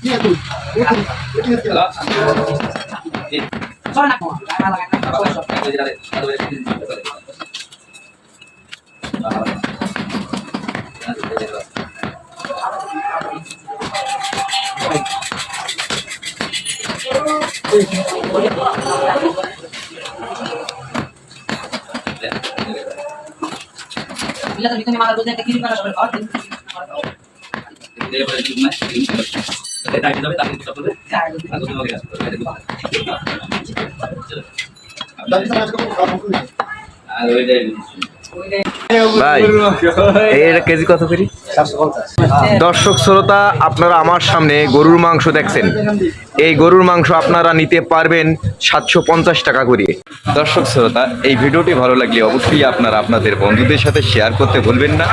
Iya tuh. Soalnya aku, kalangan aku. Bila ke kiri. দিয়ে পরে যদি না তাহলে টাইম যাবে তাহলে সব করবে ওইটাই। ভাই কেজি কত করি? দর্শক শ্রোতা, আপনারা আমার সামনে গরুর মাংস দেখছেন। এই গরুর মাংস আপনারা নিতে পারবেন সাতশো পঞ্চাশ টাকা করে। দর্শক শ্রোতা, এই ভিডিওটি ভালো লাগলে অবশ্যই আপনারা আপনাদের বন্ধুদের সাথে শেয়ার করতে ভুলবেন না।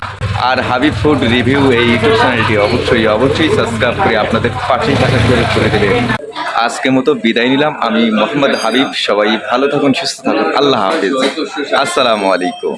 আর হাবিব ফুড রিভিউ এই ইউটিউব চ্যানেলটি অবশ্যই অবশ্যই সাবস্ক্রাইব করে আপনাদের পাশেই থাকা করে করে দেবেন আজকের মতো বিদায় নিলাম। আমি মোহাম্মদ হাবিব, সবাই ভালো থাকুন, সুস্থ থাকুন। আল্লাহ হাফিজ। আসসালামু আলাইকুম।